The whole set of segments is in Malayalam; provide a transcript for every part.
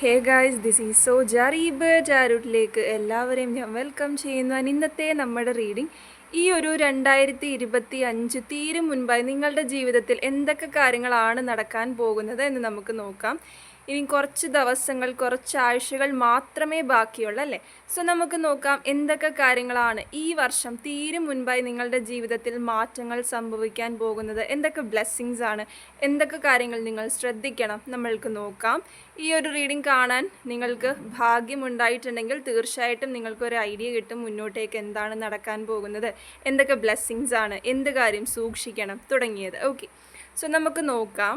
Hey guys this is so ജറീബ് ജാരൂട്ടിലേക്ക് എല്ലാവരെയും ഞാൻ വെൽക്കം ചെയ്യുന്നു. ആൻഡ് ഇന്നത്തെ നമ്മുടെ റീഡിംഗ് ഈ ഒരു രണ്ടായിരത്തി ഇരുപത്തി അഞ്ച് തീരും മുൻപായി നിങ്ങളുടെ ജീവിതത്തിൽ എന്തൊക്കെ കാര്യങ്ങളാണ് നടക്കാൻ പോകുന്നത് എന്ന് നമുക്ക് നോക്കാം. ഇനി കുറച്ച് ദിവസങ്ങൾ കുറച്ച് ആഴ്ചകൾ മാത്രമേ ബാക്കിയുള്ളൂ അല്ലേ? സോ നമുക്ക് നോക്കാം എന്തൊക്കെ കാര്യങ്ങളാണ് ഈ വർഷം തീരും മുൻപായി നിങ്ങളുടെ ജീവിതത്തിൽ മാറ്റങ്ങൾ സംഭവിക്കാൻ പോകുന്നത്. എന്തൊക്കെ ബ്ലെസ്സിങ്സ് ആണ്? എന്തൊക്കെ കാര്യങ്ങൾ നിങ്ങൾ ശ്രദ്ധിക്കണം? നമ്മൾക്ക് നോക്കാം. ഈ ഒരു റീഡിംഗ് കാണാൻ നിങ്ങൾക്ക് ഭാഗ്യമുണ്ടായിട്ടുണ്ടെങ്കിൽ തീർച്ചയായിട്ടും നിങ്ങൾക്കൊരു ഐഡിയ കിട്ടും മുന്നോട്ടേക്ക് എന്താണ് നടക്കാൻ പോകുന്നത്. എന്തൊക്കെ ബ്ലെസ്സിങ്സ് ആണ്? എന്ത് കാര്യം സൂക്ഷിക്കണം? തുടങ്ങിയത്. ഓക്കെ സോ നമുക്ക് നോക്കാം.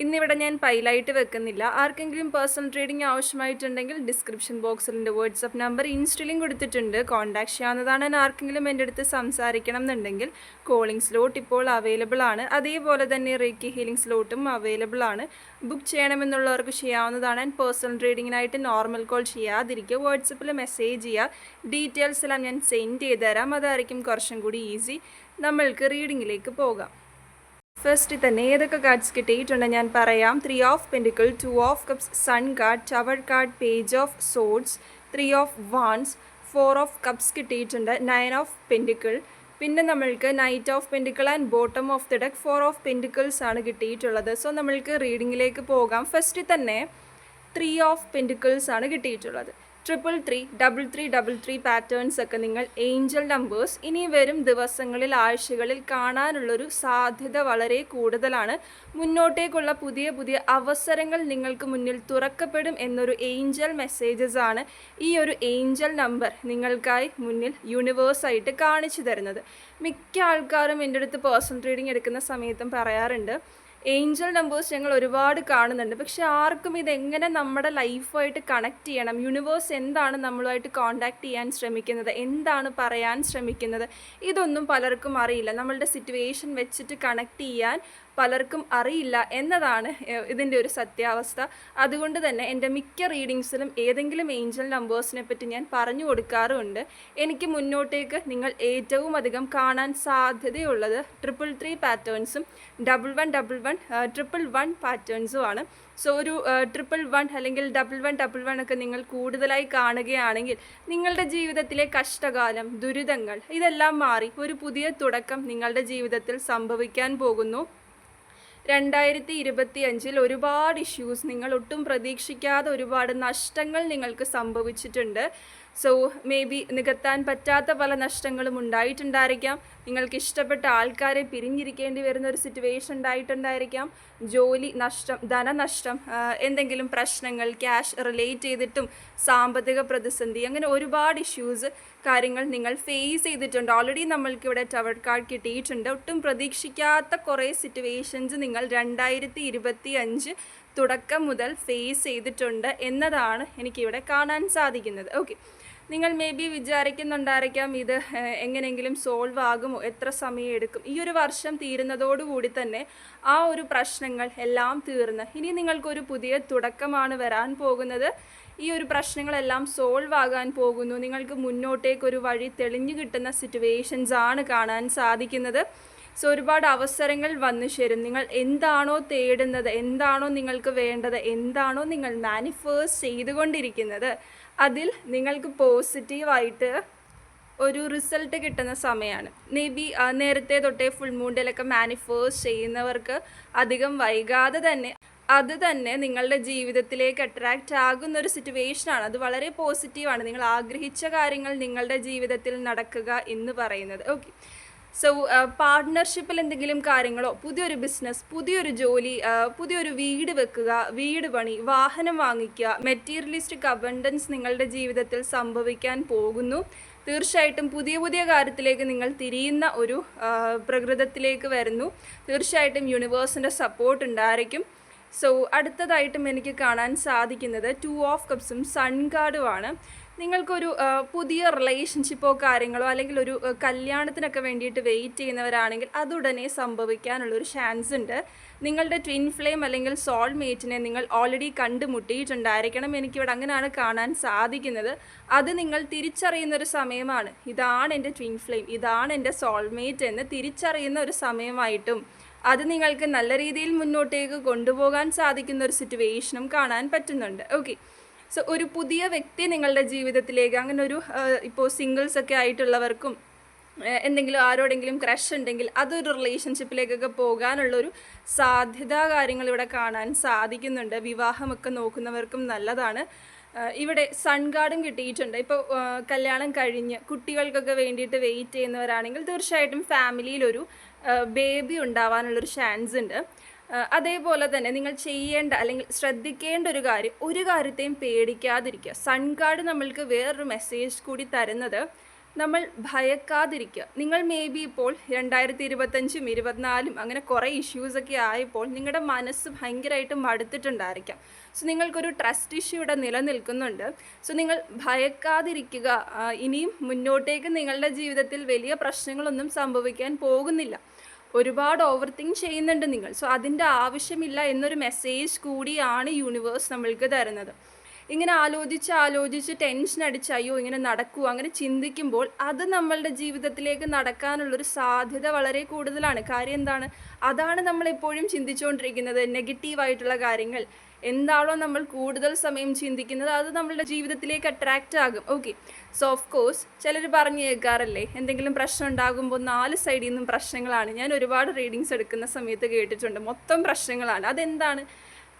ഇന്നിവിടെ ഞാൻ പൈലായിട്ട് വെക്കുന്നില്ല. ആർക്കെങ്കിലും പേഴ്സണൽ ട്രേഡിംഗ് ആവശ്യമായിട്ടുണ്ടെങ്കിൽ ഡിസ്ക്രിപ്ഷൻ ബോക്സിൽ എന്റെ വാട്സപ്പ് നമ്പർ ഇൻസ്റ്റലിലും കൊടുത്തിട്ടുണ്ട്. കോൺടാക്ട് ചെയ്യാവുന്നതാണ് ആർക്കെങ്കിലും എന്റെ അടുത്ത് സംസാരിക്കണം എന്നുണ്ടെങ്കിൽ കോളിംഗ് സ്ലോട്ട് ഇപ്പോൾ അവൈലബിൾ ആണ്. അതേപോലെ തന്നെ റേക്കി ഹീലിംഗ് സ്ലോട്ടും അവൈലബിൾ ആണ്. ബുക്ക് ചെയ്യണമെന്നുള്ളവർക്ക് ചെയ്യാവുന്നതാണ് ആൻഡ് പേഴ്സണൽ ട്രേഡിങ്ങിനായിട്ട് നോർമൽ കോൾ ചെയ്യാതിരിക്കുക. വാട്സപ്പിൽ മെസ്സേജ് ചെയ്യുക. ഡീറ്റെയിൽസ് എല്ലാം ഞാൻ സെൻഡ് ചെയ്ത് തരാം അതായിരിക്കും കുറച്ചും കൂടി ഈസി നമ്മൾക്ക് റീഡിങ്ങിലേക്ക് പോകാം. ഫസ്റ്റ് തന്നെ ഏതൊക്കെ കാർഡ്സ് കിട്ടിയിട്ടുണ്ട് ഞാൻ പറയാം. Three of pentacle two of cups sun card tower card page of swords three of wands four of cups കിട്ടിയിട്ടുണ്ട്. നയൻ ഓഫ് പെൻഡിക്കിൾ പിന്നെ നമ്മൾക്ക് knight of pentacle and bottom of the deck four of pentacles ആണ് കിട്ടിയിട്ടുള്ളത്. സോ നമ്മൾക്ക് റീഡിങ്ങിലേക്ക് പോകാം. ഫസ്റ്റ് തന്നെ ത്രീ ഓഫ് പെൻഡിക്കിൾസ് ആണ് കിട്ടിയിട്ടുള്ളത്. Triple three double three double three patterns ഒക്കെ നിങ്ങൾ ഏഞ്ചൽ നമ്പേഴ്സ് ഇനി വരും ദിവസങ്ങളിൽ ആഴ്ചകളിൽ കാണാനുള്ളൊരു സാധ്യത വളരെ കൂടുതലാണ്. മുന്നോട്ടേക്കുള്ള പുതിയ പുതിയ അവസരങ്ങൾ നിങ്ങൾക്ക് മുന്നിൽ തുറക്കപ്പെടും എന്നൊരു ഏഞ്ചൽ മെസ്സേജസ് ആണ് ഈ ഒരു ഏഞ്ചൽ നമ്പർ നിങ്ങൾക്കായി മുന്നിൽ യൂണിവേഴ്സായിട്ട് കാണിച്ചു തരുന്നത്. മിക്ക ആൾക്കാരും എന്റെ അടുത്ത് പേഴ്സണൽ റീഡിംഗ് എടുക്കുന്ന സമയത്തും പറയാറുണ്ട് ഏഞ്ചൽ നമ്പേഴ്സ് ഞങ്ങൾ ഒരുപാട് കാണുന്നുണ്ട്. പക്ഷെ ആർക്കും ഇതെങ്ങനെ നമ്മുടെ ലൈഫുമായിട്ട് കണക്ട് ചെയ്യണം? യൂണിവേഴ്സ് എന്താണ് നമ്മളുമായിട്ട് കോണ്ടാക്ട് ചെയ്യാൻ ശ്രമിക്കുന്നത്? എന്താണ് പറയാൻ ശ്രമിക്കുന്നത്? ഇതൊന്നും പലർക്കും അറിയില്ല. നമ്മളുടെ സിറ്റുവേഷൻ വെച്ചിട്ട് കണക്ട് ചെയ്യാൻ പലർക്കും അറിയില്ല എന്നതാണ് ഇതിന്റെ ഒരു സത്യാവസ്ഥ. അതുകൊണ്ട് തന്നെ എന്റെ മിക്ക റീഡിങ്സിലും ഏതെങ്കിലും ഏഞ്ചൽ നമ്പേഴ്സിനെ പറ്റി ഞാൻ പറഞ്ഞു കൊടുക്കാറുമുണ്ട് എനിക്ക് മുന്നോട്ടേക്ക് നിങ്ങൾ ഏറ്റവും അധികം കാണാൻ സാധ്യതയുള്ളത് triple three പാറ്റേൺസും double one double one triple one പാറ്റേൺസും ആണ്. സോ ഒരു ട്രിപ്പിൾ വൺ അല്ലെങ്കിൽ ഡബിൾ വൺ ഡബിൾ വൺ ഒക്കെ നിങ്ങൾ കൂടുതലായി കാണുകയാണെങ്കിൽ നിങ്ങളുടെ ജീവിതത്തിലെ കഷ്ടകാലം ദുരിതങ്ങൾ ഇതെല്ലാം മാറി ഒരു പുതിയ തുടക്കം നിങ്ങളുടെ ജീവിതത്തിൽ സംഭവിക്കാൻ പോകുന്നു. രണ്ടായിരത്തി ഇരുപത്തി അഞ്ചിൽ ഒരുപാട് ഇഷ്യൂസ് നിങ്ങൾ ഒട്ടും പ്രതീക്ഷിക്കാതെ ഒരുപാട് നഷ്ടങ്ങൾ നിങ്ങൾക്ക് സംഭവിച്ചിട്ടുണ്ട്. സോ മേ ബി നികത്താൻ പറ്റാത്ത പല നഷ്ടങ്ങളും ഉണ്ടായിട്ടുണ്ടായിരിക്കാം. നിങ്ങൾക്ക് ഇഷ്ടപ്പെട്ട ആൾക്കാരെ പിരിഞ്ഞിരിക്കേണ്ടി വരുന്ന ഒരു സിറ്റുവേഷൻ ഉണ്ടായിട്ടുണ്ടായിരിക്കാം. ജോലി നഷ്ടം ധനനഷ്ടം എന്തെങ്കിലും പ്രശ്നങ്ങൾ ക്യാഷ് റിലേറ്റ് ചെയ്തിട്ടും സാമ്പത്തിക പ്രതിസന്ധി അങ്ങനെ ഒരുപാട് ഇഷ്യൂസ് കാര്യങ്ങൾ നിങ്ങൾ ഫേസ് ചെയ്തിട്ടുണ്ട്. ഓൾറെഡി നമ്മൾക്ക് ഇവിടെ ടവർ കാർഡ് കിട്ടിയിട്ടുണ്ട്. ഒട്ടും പ്രതീക്ഷിക്കാത്ത കുറേ സിറ്റുവേഷൻസ് നിങ്ങൾ രണ്ടായിരത്തി ഇരുപത്തി അഞ്ച് തുടക്കം മുതൽ ഫേസ് ചെയ്തിട്ടുണ്ട് എന്നതാണ് എനിക്കിവിടെ കാണാൻ സാധിക്കുന്നത്. ഓക്കെ നിങ്ങൾ മേ ബി വിചാരിക്കുന്നുണ്ടായിരിക്കാം ഇത് എങ്ങനെയെങ്കിലും സോൾവ് ആകുമോ എത്ര സമയം എടുക്കും. ഈ ഒരു വർഷം തീരുന്നതോടുകൂടി തന്നെ ആ ഒരു പ്രശ്നങ്ങൾ എല്ലാം തീർന്ന്. ഇനി നിങ്ങൾക്കൊരു പുതിയ തുടക്കമാണ് വരാൻ പോകുന്നത്. ഈ ഒരു പ്രശ്നങ്ങളെല്ലാം സോൾവ് ആകാൻ പോകുന്നു. നിങ്ങൾക്ക് മുന്നോട്ടേക്ക് ഒരു വഴി തെളിഞ്ഞു കിട്ടുന്ന സിറ്റുവേഷൻസ് ആണ് കാണാൻ സാധിക്കുന്നത്. സോ ഒരുപാട് അവസരങ്ങൾ വന്നു ചേരും. നിങ്ങൾ എന്താണോ തേടുന്നത് എന്താണോ നിങ്ങൾക്ക് വേണ്ടത് എന്താണോ നിങ്ങൾ മാനിഫേഴ്സ് ചെയ്തുകൊണ്ടിരിക്കുന്നത് അതിൽ നിങ്ങൾക്ക് പോസിറ്റീവായിട്ട് ഒരു റിസൾട്ട് കിട്ടുന്ന സമയമാണ് മേ ബി നേരത്തെ തൊട്ടേ ഫുൾ മൂണ്ടിലൊക്കെ മാനിഫേസ്റ്റ് ചെയ്യുന്നവർക്ക് അധികം വൈകാതെ തന്നെ അത് തന്നെ നിങ്ങളുടെ ജീവിതത്തിലേക്ക് അട്രാക്റ്റ് ആകുന്ന ഒരു സിറ്റുവേഷനാണ് അത് വളരെ പോസിറ്റീവാണ് നിങ്ങൾ ആഗ്രഹിച്ച കാര്യങ്ങൾ നിങ്ങളുടെ ജീവിതത്തിൽ നടക്കുക എന്ന് പറയുന്നത്. ഓക്കെ സോ പാർട്ട്ണർഷിപ്പിൽ എന്തെങ്കിലും കാര്യങ്ങളോ പുതിയൊരു ബിസിനസ് പുതിയൊരു ജോലി ആ, പുതിയൊരു വീട് വെക്കുക വീട് പണി വാഹനം വാങ്ങിക്കുക മെറ്റീരിയലിസ്റ്റിക് അബണ്ടൻസ് നിങ്ങളുടെ ജീവിതത്തിൽ സംഭവിക്കാൻ പോകുന്നു. തീർച്ചയായിട്ടും പുതിയ പുതിയ കാര്യത്തിലേക്ക് നിങ്ങൾ തിരിയുന്ന ഒരു പ്രകൃതത്തിലേക്ക് വരുന്നു. തീർച്ചയായിട്ടും യൂണിവേഴ്സിന്റെ സപ്പോർട്ട് ഉണ്ടായിരിക്കും. സോ അടുത്തതായിട്ടും എനിക്ക് കാണാൻ സാധിക്കുന്നത് ടു ഓഫ് കപ്സും സൺ കാർഡുമാണ് നിങ്ങൾക്കൊരു പുതിയ റിലേഷൻഷിപ്പോ കാര്യങ്ങളോ അല്ലെങ്കിൽ ഒരു കല്യാണത്തിനൊക്കെ വേണ്ടിയിട്ട് വെയിറ്റ് ചെയ്യുന്നവരാണെങ്കിൽ അതുടനെ സംഭവിക്കാനുള്ളൊരു ചാൻസ് ഉണ്ട്. നിങ്ങളുടെ ട്വിൻ ഫ്ലെയിം അല്ലെങ്കിൽ സോൾമേറ്റിനെ നിങ്ങൾ ഓൾറെഡി കണ്ടുമുട്ടിയിട്ടുണ്ടായിരിക്കണം. എനിക്കിവിടെ അങ്ങനെയാണ് കാണാൻ സാധിക്കുന്നത്. അത് നിങ്ങൾ തിരിച്ചറിയുന്ന ഒരു സമയമാണ്. ഇതാണ് എന്റെ ട്വിൻ ഫ്ലെയിം ഇതാണ് എന്റെ സോൾമേറ്റ് എന്ന് തിരിച്ചറിയുന്ന ഒരു സമയമായിട്ടും അത് നിങ്ങൾക്ക് നല്ല രീതിയിൽ മുന്നോട്ടേക്ക് കൊണ്ടുപോകാൻ സാധിക്കുന്ന ഒരു സിറ്റുവേഷനും കാണാൻ പറ്റുന്നുണ്ട്. ഓക്കെ സോ ഒരു പുതിയ വ്യക്തി നിങ്ങളുടെ ജീവിതത്തിലേക്ക് അങ്ങനെ ഒരു ഇപ്പോൾ സിംഗിൾസ് ഒക്കെ ആയിട്ടുള്ളവർക്കും എന്തെങ്കിലും ആരോടെങ്കിലും ക്രഷ് ഉണ്ടെങ്കിൽ അതൊരു റിലേഷൻഷിപ്പിലേക്കൊക്കെ പോകാനുള്ളൊരു സാധ്യത കാര്യങ്ങൾ ഇവിടെ കാണാൻ സാധിക്കുന്നുണ്ട്. വിവാഹമൊക്കെ നോക്കുന്നവർക്കും നല്ലതാണ്. ഇവിടെ സൺ ഗാർഡും കിട്ടിയിട്ടുണ്ട്. ഇപ്പോൾ കല്യാണം കഴിഞ്ഞ് കുട്ടികൾക്കൊക്കെ വേണ്ടിയിട്ട് വെയിറ്റ് ചെയ്യുന്നവരാണെങ്കിൽ തീർച്ചയായിട്ടും ഫാമിലിയിലൊരു ബേബി ഉണ്ടാവാനുള്ളൊരു ചാൻസ് ഉണ്ട്. അതേപോലെ തന്നെ നിങ്ങൾ ചെയ്യേണ്ട അല്ലെങ്കിൽ ശ്രദ്ധിക്കേണ്ട ഒരു കാര്യം ഒരു കാര്യത്തെയും പേടിക്കാതിരിക്കുക. സൺ ഗാർഡ് നമ്മൾക്ക് വേറൊരു മെസ്സേജ് കൂടി തരുന്നത് നമ്മൾ ഭയക്കാതിരിക്കുക. നിങ്ങൾ മേ ബി ഇപ്പോൾ രണ്ടായിരത്തി ഇരുപത്തഞ്ചും ഇരുപത്തിനാലും അങ്ങനെ കുറേ ഇഷ്യൂസൊക്കെ ആയപ്പോൾ നിങ്ങളുടെ മനസ്സ് ഭയങ്കരമായിട്ട് മടുത്തിട്ടുണ്ടായിരിക്കാം. സോ നിങ്ങൾക്കൊരു ട്രസ്റ്റ് ഇഷ്യൂ ഇവിടെ നിലനിൽക്കുന്നുണ്ട്. സോ നിങ്ങൾ ഭയക്കാതിരിക്കുക. ഇനിയും മുന്നോട്ടേക്ക് നിങ്ങളുടെ ജീവിതത്തിൽ വലിയ പ്രശ്നങ്ങളൊന്നും സംഭവിക്കാൻ പോകുന്നില്ല. ഒരുപാട് ഓവർ തിങ്ക് ചെയ്യുന്നുണ്ട് നിങ്ങൾ. സോ അതിന്റെ ആവശ്യമില്ല എന്നൊരു മെസ്സേജ് കൂടിയാണ് യൂണിവേഴ്സ് നമ്മൾക്ക് തരുന്നത്. ഇങ്ങനെ ആലോചിച്ച് ആലോചിച്ച് ടെൻഷൻ അടിച്ച് അയ്യോ ഇങ്ങനെ നടക്കൂ അങ്ങനെ ചിന്തിക്കുമ്പോൾ അത് നമ്മളുടെ ജീവിതത്തിലേക്ക് നടക്കാനുള്ളൊരു സാധ്യത വളരെ കൂടുതലാണ്. കാര്യം എന്താണ്? അതാണ് നമ്മൾ എപ്പോഴും ചിന്തിച്ചുകൊണ്ടിരിക്കുന്നത് നെഗറ്റീവായിട്ടുള്ള കാര്യങ്ങൾ. എന്താണോ നമ്മൾ കൂടുതൽ സമയം ചിന്തിക്കുന്നത്. അത് നമ്മളുടെ ജീവിതത്തിലേക്ക് അട്രാക്റ്റ് ആകും. ഓക്കെ സോ ഓഫ് കോഴ്സ് ചിലർ പറഞ്ഞു കേൾക്കാറല്ലേ എന്തെങ്കിലും പ്രശ്നം ഉണ്ടാകുമ്പോൾ നാല് സൈഡിൽ നിന്നും പ്രശ്നങ്ങളാണ്. ഞാൻ ഒരുപാട് റീഡിങ്സ് എടുക്കുന്ന സമയത്ത് കേട്ടിട്ടുണ്ട്. മൊത്തം പ്രശ്നങ്ങളാണ്. അതെന്താണ്?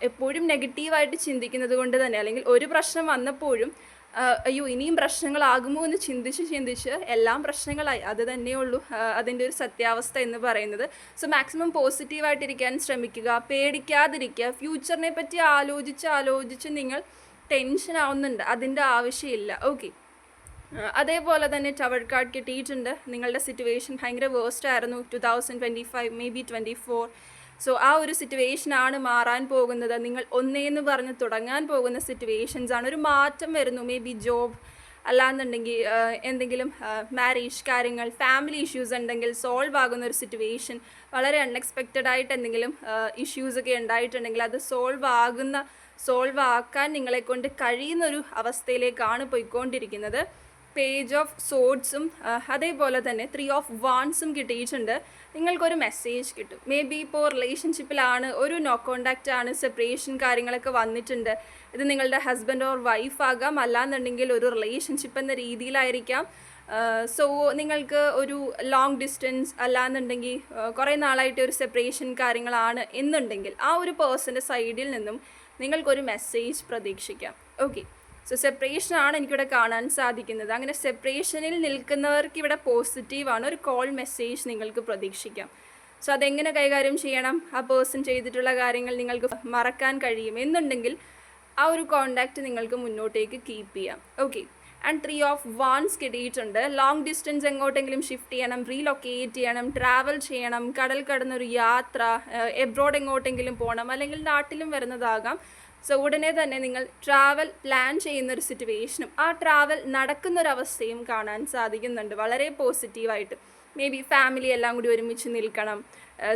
എപ്പോഴും നെഗറ്റീവായിട്ട് ചിന്തിക്കുന്നത് കൊണ്ട് തന്നെ അല്ലെങ്കിൽ ഒരു പ്രശ്നം വന്നപ്പോഴും അയ്യോ ഇനിയും പ്രശ്നങ്ങളാകുമോ എന്ന് ചിന്തിച്ച് ചിന്തിച്ച് എല്ലാം പ്രശ്നങ്ങളായി. അത് തന്നെയുള്ളൂ അതിന്റെ ഒരു സത്യാവസ്ഥ എന്ന് പറയുന്നത്. സോ മാക്സിമം പോസിറ്റീവായിട്ടിരിക്കാൻ ശ്രമിക്കുക. പേടിക്കാതിരിക്കുക. ഫ്യൂച്ചറിനെ പറ്റി ആലോചിച്ച് ആലോചിച്ച് നിങ്ങൾ ടെൻഷൻ ആവുന്നുണ്ട്. അതിന്റെ ആവശ്യമില്ല. ഓക്കെ അതേപോലെ തന്നെ ടവർ കാർഡ് കിട്ടിയിട്ടുണ്ട്. നിങ്ങളുടെ സിറ്റുവേഷൻ ഭയങ്കര വേസ്റ്റ് ആയിരുന്നു. Two thousand twenty five maybe twenty four so ആ ഒരു സിറ്റുവേഷൻ ആണ് മാറാൻ പോകുന്നത്. നിങ്ങൾ ഒന്നേന്ന് പറഞ്ഞ് തുടങ്ങാൻ പോകുന്ന സിറ്റുവേഷൻസ് ആണ്. ഒരു മാറ്റം വരുന്നു. മേ ബി ജോബ് അല്ലാന്നുണ്ടെങ്കിൽ എന്തെങ്കിലും മാരേജ് കാര്യങ്ങൾ ഫാമിലി ഇഷ്യൂസ് ഉണ്ടെങ്കിൽ സോൾവ് ആകുന്ന ഒരു സിറ്റുവേഷൻ വളരെ അൺഎക്സ്പെക്റ്റഡ് ആയിട്ട് എന്തെങ്കിലും ഇഷ്യൂസ് ഒക്കെ ഉണ്ടായിട്ടുണ്ടെങ്കിൽ അത് സോൾവ് ആകുന്ന സോൾവ് ആക്കാൻ നിങ്ങളെ കൊണ്ട് കഴിയുന്ന ഒരു അവസ്ഥയിലേക്കാണ് പോയിക്കൊണ്ടിരിക്കുന്നത്. പേജ് ഓഫ് സോഡ്സും അതേപോലെ തന്നെ ത്രീ ഓഫ് വാൺസും കിട്ടിയിട്ടുണ്ട്. നിങ്ങൾക്കൊരു മെസ്സേജ് കിട്ടും. മേ ബി ഇപ്പോൾ റിലേഷൻഷിപ്പിലാണ് ഒരു നോ കോണ്ടാക്റ്റ് ആണ് സെപ്പറേഷൻ കാര്യങ്ങളൊക്കെ വന്നിട്ടുണ്ട്. ഇത് നിങ്ങളുടെ ഹസ്ബൻഡ് ഓർ വൈഫ് ആകാം. അല്ലാന്നുണ്ടെങ്കിൽ ഒരു റിലേഷൻഷിപ്പ് എന്ന രീതിയിലായിരിക്കാം. സോ നിങ്ങൾക്ക് ഒരു ലോങ് ഡിസ്റ്റൻസ് അല്ലാന്നുണ്ടെങ്കിൽ കുറേ നാളായിട്ട് ഒരു സെപ്പറേഷൻ കാര്യങ്ങളാണ് എന്നുണ്ടെങ്കിൽ ആ ഒരു പേഴ്സന്റെ സൈഡിൽ നിന്നും നിങ്ങൾക്കൊരു മെസ്സേജ് പ്രതീക്ഷിക്കാം. ഓക്കെ സോ സെപ്പറേഷൻ ആണ് എനിക്കിവിടെ കാണാൻ സാധിക്കുന്നത്. അങ്ങനെ സെപ്പറേഷനിൽ നിൽക്കുന്നവർക്ക് ഇവിടെ പോസിറ്റീവാണ് ഒരു കോൾ മെസ്സേജ് നിങ്ങൾക്ക് പ്രതീക്ഷിക്കാം. സോ അതെങ്ങനെ കൈകാര്യം ചെയ്യണം? ആ പേഴ്സൺ ചെയ്തിട്ടുള്ള കാര്യങ്ങൾ നിങ്ങൾക്ക് മറക്കാൻ കഴിയും. എന്നുണ്ടെങ്കിൽ ആ ഒരു കോണ്ടാക്റ്റ് നിങ്ങൾക്ക് മുന്നോട്ടേക്ക് കീപ്പ് ചെയ്യാം. Okay and three of wands കിട്ടിയിട്ടുണ്ട്. ലോങ് ഡിസ്റ്റൻസ് എങ്ങോട്ടെങ്കിലും ഷിഫ്റ്റ് ചെയ്യണം റീലൊക്കേറ്റ് ചെയ്യണം ട്രാവൽ ചെയ്യണം കടൽ കടന്നൊരു യാത്ര എബ്രോഡ് എങ്ങോട്ടെങ്കിലും പോകണം അല്ലെങ്കിൽ നാട്ടിലും വരുന്നതാകാം. സോ ഉടനെ തന്നെ നിങ്ങൾ ട്രാവൽ പ്ലാൻ ചെയ്യുന്ന ഒരു സിറ്റുവേഷനും ആ ട്രാവൽ നടക്കുന്നൊരവസ്ഥയും കാണാൻ സാധിക്കുന്നുണ്ട്. വളരെ പോസിറ്റീവായിട്ട് മേ ബി ഫാമിലി എല്ലാം കൂടി ഒരുമിച്ച് നിൽക്കണം.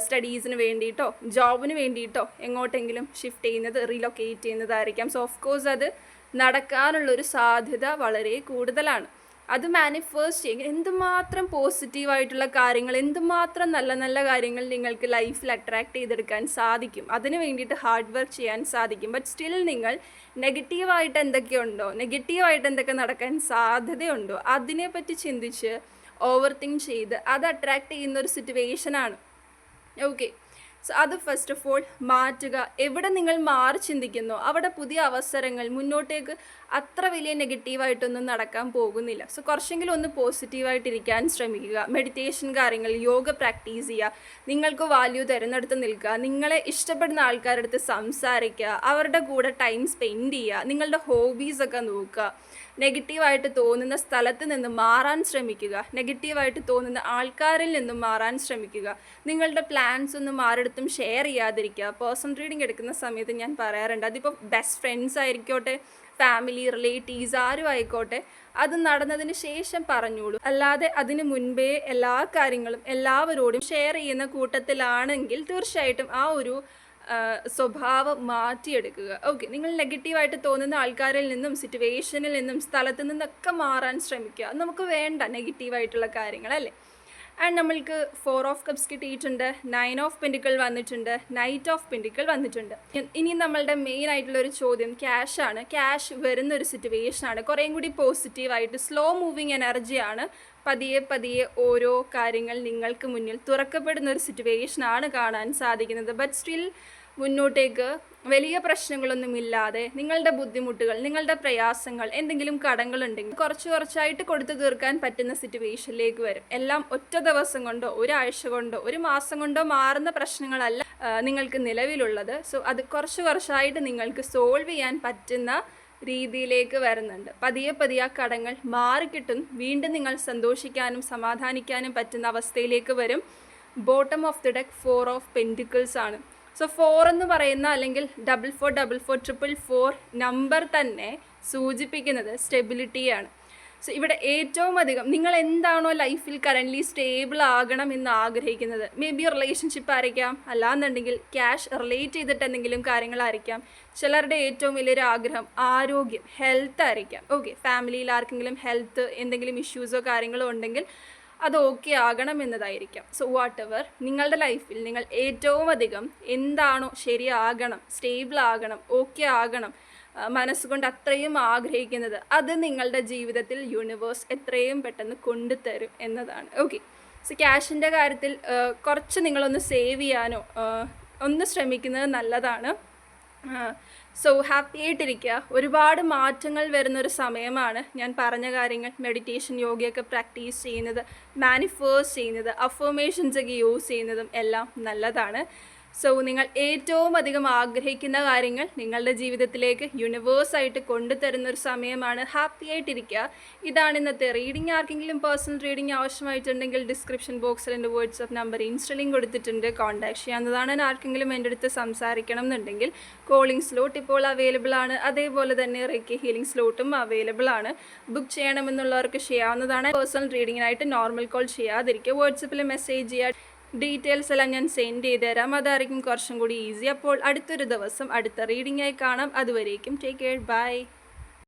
സ്റ്റഡീസിന് വേണ്ടിയിട്ടോ ജോബിന് വേണ്ടിയിട്ടോ എങ്ങോട്ടെങ്കിലും ഷിഫ്റ്റ് ചെയ്യുന്നത് റീലൊക്കേറ്റ് ചെയ്യുന്നതായിരിക്കാം. സോ ഓഫ് കോഴ്സ് അത് നടക്കാനുള്ളൊരു സാധ്യത വളരെ കൂടുതലാണ്. അത് മാനിഫേസ്റ്റ് ചെയ്യുക എന്തുമാത്രം പോസിറ്റീവായിട്ടുള്ള കാര്യങ്ങൾ എന്തുമാത്രം നല്ല നല്ല കാര്യങ്ങൾ നിങ്ങൾക്ക് ലൈഫിൽ അട്രാക്ട് ചെയ്തെടുക്കാൻ സാധിക്കും. അതിന് വേണ്ടിയിട്ട് ഹാർഡ് വർക്ക് ചെയ്യാൻ സാധിക്കും. ബട്ട് സ്റ്റിൽ നിങ്ങൾ നെഗറ്റീവായിട്ട് എന്തൊക്കെയുണ്ടോ നെഗറ്റീവായിട്ട് എന്തൊക്കെ നടക്കാൻ സാധ്യതയുണ്ടോ അതിനെപ്പറ്റി ചിന്തിച്ച് ഓവർ തിങ്ക് ചെയ്ത് അത് അട്രാക്ട് ചെയ്യുന്ന ഒരു സിറ്റുവേഷനാണ് ഓക്കെ സോ അത് ഫസ്റ്റ് ഓഫ് ഓൾ മാറ്റുക. എവിടെ നിങ്ങൾ മാറി ചിന്തിക്കുന്നു? അവിടെ പുതിയ അവസരങ്ങൾ മുന്നോട്ടേക്ക് അത്ര വലിയ നെഗറ്റീവായിട്ടൊന്നും നടക്കാൻ പോകുന്നില്ല. സോ കുറച്ചെങ്കിലും ഒന്ന് പോസിറ്റീവായിട്ടിരിക്കാൻ ശ്രമിക്കുക. മെഡിറ്റേഷൻ കാര്യങ്ങൾ യോഗ പ്രാക്ടീസ് ചെയ്യുക. നിങ്ങൾക്ക് വാല്യൂ തിരഞ്ഞെടുത്ത് നിൽക്കുക. നിങ്ങളെ ഇഷ്ടപ്പെടുന്ന ആൾക്കാരുടെ അടുത്ത് സംസാരിക്കുക. അവരുടെ കൂടെ ടൈം സ്പെൻഡ് ചെയ്യുക. നിങ്ങളുടെ ഹോബീസൊക്കെ നോക്കുക. നെഗറ്റീവായിട്ട് തോന്നുന്ന സ്ഥലത്ത് നിന്ന് മാറാൻ ശ്രമിക്കുക. നെഗറ്റീവായിട്ട് തോന്നുന്ന ആൾക്കാരിൽ നിന്നും മാറാൻ ശ്രമിക്കുക. നിങ്ങളുടെ പ്ലാൻസ് ഒന്നും ആരെടുത്തും ഷെയർ ചെയ്യാതിരിക്കുക. പേഴ്സൺ റീഡിംഗ് എടുക്കുന്ന സമയത്ത് ഞാൻ പറയാറുണ്ട് അതിപ്പോൾ ബെസ്റ്റ് ഫ്രണ്ട്സ് ആയിരിക്കോട്ടെ ഫാമിലി റിലേറ്റീവ്സ് ആരും ആയിക്കോട്ടെ അത് നടന്നതിന് ശേഷം പറഞ്ഞോളൂ. അല്ലാതെ അതിന് മുൻപേ എല്ലാ കാര്യങ്ങളും എല്ലാവരോടും ഷെയർ ചെയ്യുന്ന കൂട്ടത്തിലാണെങ്കിൽ തീർച്ചയായിട്ടും ആ ഒരു സ്വഭാവം മാറ്റിയെടുക്കുക. ഓക്കെ നിങ്ങൾ നെഗറ്റീവായിട്ട് തോന്നുന്ന ആൾക്കാരിൽ നിന്നും സിറ്റുവേഷനിൽ നിന്നും സ്ഥലത്തു നിന്നൊക്കെ മാറാൻ ശ്രമിക്കുക. നമുക്ക് വേണ്ട നെഗറ്റീവായിട്ടുള്ള കാര്യങ്ങൾ അല്ലേ? ആൻഡ് നമ്മൾക്ക് ഫോർ ഓഫ് കപ്സ് കിട്ടിയിട്ടുണ്ട് നയൻ ഓഫ് പെൻഡിക്കിൾ വന്നിട്ടുണ്ട് നൈറ്റ് ഓഫ് പെൻഡിക്കിൾ വന്നിട്ടുണ്ട്. ഇനി നമ്മളുടെ മെയിൻ ആയിട്ടുള്ള ഒരു ചോദ്യം ക്യാഷ് ആണ്. ക്യാഷ് വരുന്ന ഒരു സിറ്റുവേഷൻ ആണ്. കുറേയും കൂടി പോസിറ്റീവായിട്ട് സ്ലോ മൂവിങ് എനർജിയാണ് പതിയെ പതിയെ ഓരോ കാര്യങ്ങൾ നിങ്ങൾക്ക് മുന്നിൽ തുറക്കപ്പെടുന്ന ഒരു സിറ്റുവേഷൻ ആണ് കാണാൻ സാധിക്കുന്നത്. ബട്ട് സ്റ്റിൽ മുന്നോട്ടേക്ക് വലിയ പ്രശ്നങ്ങളൊന്നുമില്ലാതെ നിങ്ങളുടെ ബുദ്ധിമുട്ടുകൾ നിങ്ങളുടെ പ്രയാസങ്ങൾ എന്തെങ്കിലും കടങ്ങളുണ്ടെങ്കിൽ കുറച്ച് കുറച്ചായിട്ട് കൊടുത്തു തീർക്കാൻ പറ്റുന്ന സിറ്റുവേഷനിലേക്ക് വരും. എല്ലാം ഒറ്റ ദിവസം കൊണ്ടോ ഒരാഴ്ച കൊണ്ടോ ഒരു മാസം കൊണ്ടോ മാറുന്ന പ്രശ്നങ്ങളല്ല നിങ്ങൾക്ക് നിലവിലുള്ളത്. സോ അത് കുറച്ച് കുറച്ചായിട്ട് നിങ്ങൾക്ക് സോൾവ് ചെയ്യാൻ പറ്റുന്ന രീതിയിലേക്ക് വരുന്നുണ്ട്. പതിയെ പതിയെ ആ കടങ്ങൾ മാറിക്കിട്ടും വീണ്ടും നിങ്ങൾ സന്തോഷിക്കാനും സമാധാനിക്കാനും പറ്റുന്ന അവസ്ഥയിലേക്ക് വരും. Bottom of the deck four of pentacles ആണ്. സോ ഫോർ എന്ന് പറയുന്ന അല്ലെങ്കിൽ double four double four triple four number തന്നെ സൂചിപ്പിക്കുന്നത് സ്റ്റെബിലിറ്റിയാണ് സോ ഇവിടെ ഏറ്റവും അധികം നിങ്ങൾ എന്താണോ ലൈഫിൽ കറന്റ്ലി സ്റ്റേബിൾ ആകണം എന്ന് ആഗ്രഹിക്കുന്നത്? മേ ബി റിലേഷൻഷിപ്പ് ആയിരിക്കാം. അല്ലാന്നുണ്ടെങ്കിൽ ക്യാഷ് റിലേറ്റ് ചെയ്തിട്ട് എന്തെങ്കിലും കാര്യങ്ങളായിരിക്കാം ചിലരുടെ ഏറ്റവും വലിയൊരു ആഗ്രഹം ആരോഗ്യം ഹെൽത്ത് ആയിരിക്കാം. ഓക്കെ ഫാമിലിയിൽ ആർക്കെങ്കിലും ഹെൽത്ത് എന്തെങ്കിലും ഇഷ്യൂസോ കാര്യങ്ങളോ ഉണ്ടെങ്കിൽ അത് ഓക്കെ ആകണം എന്നതായിരിക്കാം. സോ വാട്ട് എവർ നിങ്ങളുടെ ലൈഫിൽ നിങ്ങൾ ഏറ്റവും അധികം എന്താണോ ശരിയാകണം സ്റ്റേബിൾ ആകണം ഓക്കെ ആകണം മനസ്സുകൊണ്ട് അത്രയും ആഗ്രഹിക്കുന്നത് അത് നിങ്ങളുടെ ജീവിതത്തിൽ യൂണിവേഴ്സ് എത്രയും പെട്ടെന്ന് കൊണ്ടുതരും എന്നതാണ്. ഓക്കെ സോ ക്യാഷിന്റെ കാര്യത്തിൽ കുറച്ച് നിങ്ങളൊന്ന് സേവ് ചെയ്യാനോ ഒന്ന് ശ്രമിക്കുന്നത് നല്ലതാണ്. സോ ഹാപ്പി ആയിട്ടിരിക്കുക. ഒരുപാട് മാറ്റങ്ങൾ വരുന്നൊരു സമയമാണ് ഞാൻ പറഞ്ഞ കാര്യങ്ങൾ മെഡിറ്റേഷൻ യോഗയൊക്കെ പ്രാക്ടീസ് ചെയ്യുന്നത് മാനിഫേഴ്സ് ചെയ്യുന്നത് അഫർമേഷൻസ് ഒക്കെ യൂസ് ചെയ്യുന്നതും എല്ലാം നല്ലതാണ്. സോ നിങ്ങൾ ഏറ്റവും അധികം ആഗ്രഹിക്കുന്ന കാര്യങ്ങൾ നിങ്ങളുടെ ജീവിതത്തിലേക്ക് യൂണിവേഴ്സായിട്ട് കൊണ്ടുതരുന്ന ഒരു സമയമാണ് ഹാപ്പി ആയിട്ടിരിക്കുക. ഇതാണ് ഇന്നത്തെ റീഡിംഗ് ആർക്കെങ്കിലും പേഴ്സണൽ റീഡിംഗ് ആവശ്യമായിട്ടുണ്ടെങ്കിൽ ഡിസ്ക്രിപ്ഷൻ ബോക്സിൽ എന്റെ വാട്സപ്പ് നമ്പർ ഇൻസ്റ്റലിംഗ് കൊടുത്തിട്ടുണ്ട്. കോൺടാക്ട് ചെയ്യാവുന്നതാണ്. ആർക്കെങ്കിലും എന്റെ അടുത്ത് സംസാരിക്കണം എന്നുണ്ടെങ്കിൽ കോളിംഗ് സ്ലോട്ട് ഇപ്പോൾ അവൈലബിൾ ആണ്. അതേപോലെ തന്നെ റേക്കി ഹീലിംഗ് സ്ലോട്ടും അവൈലബിൾ ആണ്. ബുക്ക് ചെയ്യണമെന്നുള്ളവർക്ക് ചെയ്യാവുന്നതാണ്. പേഴ്സണൽ റീഡിങ്ങിനായിട്ട് നോർമൽ കോൾ ചെയ്യാതിരിക്കുക. വാട്സപ്പിൽ മെസ്സേജ് ചെയ്യുക ഡീറ്റെയിൽസ് എല്ലാം ഞാൻ സെൻഡ് ചെയ്ത് തരാം അതായിരിക്കും കുറച്ചും കൂടി ഈസി അപ്പോൾ അടുത്തൊരു ദിവസം അടുത്ത റീഡിംഗ് ആയി കാണാം. അതുവരേക്കും ടേക്ക് കെയർ ബൈ